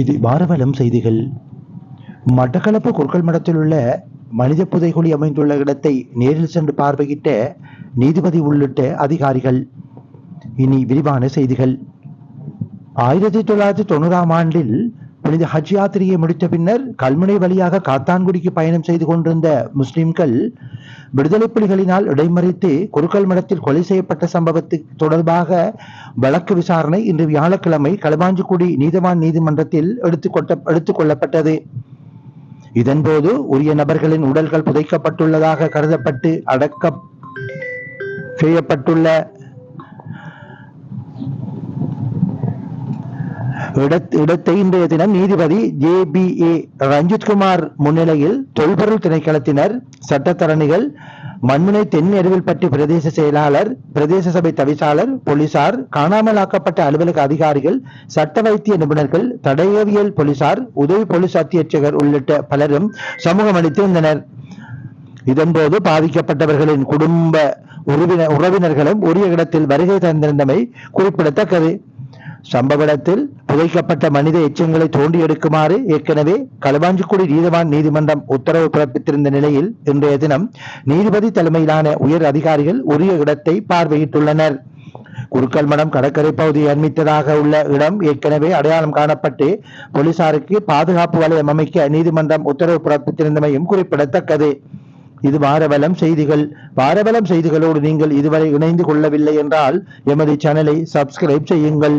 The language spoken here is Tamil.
இது வாரவலம் செய்திகள். மட்டக்களப்பு குறுக்கல் மடத்தில் உள்ள மனித புதைகுழி அமைந்துள்ள இடத்தை நேரில் சென்று பார்வையிட்ட நீதிபதி உள்ளிட்ட அதிகாரிகள். இனி விரிவான செய்திகள். ஆயிரத்தி தொள்ளாயிரத்தி தொண்ணூறாம் ஆண்டில் புனித ஹஜ் யாத்திரையை முடித்த பின்னர் கல்முனை வழியாக காத்தான்குடிக்கு பயணம் செய்து கொண்டிருந்த முஸ்லிம்கள் விடுதலை புலிகளினால் இடைமறித்து குறுக்கல் மடத்தில் கொலை செய்யப்பட்ட சம்பவத்து தொடர்பாக வழக்கு விசாரணை இன்று வியாழக்கிழமை களவாஞ்சிக்குடி நீதவான் நீதிமன்றத்தில் எடுத்துக்கொட்ட எடுத்துக் கொள்ளப்பட்டது. இதன்போது உரிய நபர்களின் உடல்கள் புதைக்கப்பட்டுள்ளதாக கருதப்பட்டு அடக்க செய்யப்பட்டுள்ள இடத்தை இன்றைய தினம் நீதிபதி ஜே பி ஏ ரஞ்சித்குமார் முன்னிலையில் தொல்பொருள் திணைக்களத்தினர் சட்டத்தரணிகள் மண்முனை தென் எருவில்பட்டி பிரதேச செயலாளர் பிரதேச சபை தவிசாளர் போலீசார் காணாமலாக்கப்பட்ட அலுவலக அதிகாரிகள் சட்ட வைத்திய நிபுணர்கள் தடயவியல் போலீசார் உதவி போலீஸ் அத்தியட்சகர் உள்ளிட்ட பலரும் சமூகம் அளித்திருந்தனர் இதன்போது பாதிக்கப்பட்டவர்களின் குடும்ப உறவினர் உறவினர்களும் உரிய இடத்தில் வருகை தந்திருந்தமை குறிப்பிடத்தக்கது. சம்பவ இடத்தில் புதைக்கப்பட்ட மனித எச்சங்களை தோண்டி எடுக்குமாறு ஏற்கனவே களுவாஞ்சிக்குடி நீதிவான் நீதிமன்றம் உத்தரவு பிறப்பித்திருந்த நிலையில் இன்றைய தினம் நீதிபதி தலைமையிலான உயர் அதிகாரிகள் உரிய இடத்தை பார்வையிட்டுள்ளனர். குறுக்கல்மடம் கடற்கரை பகுதியை அண்மித்ததாக உள்ள இடம் ஏற்கனவே அடையாளம் காணப்பட்டு போலீசாருக்கு பாதுகாப்பு வலயம் அமைக்க நீதிமன்றம் உத்தரவு பிறப்பித்திருந்தமையும் குறிப்பிடத்தக்கது. இது வாரவலம் செய்திகள். வாரவலம் செய்திகளோடு நீங்கள் இதுவரை இணைந்து கொள்ளவில்லை என்றால் எமது சேனலை சப்ஸ்கிரைப் செய்யுங்கள்.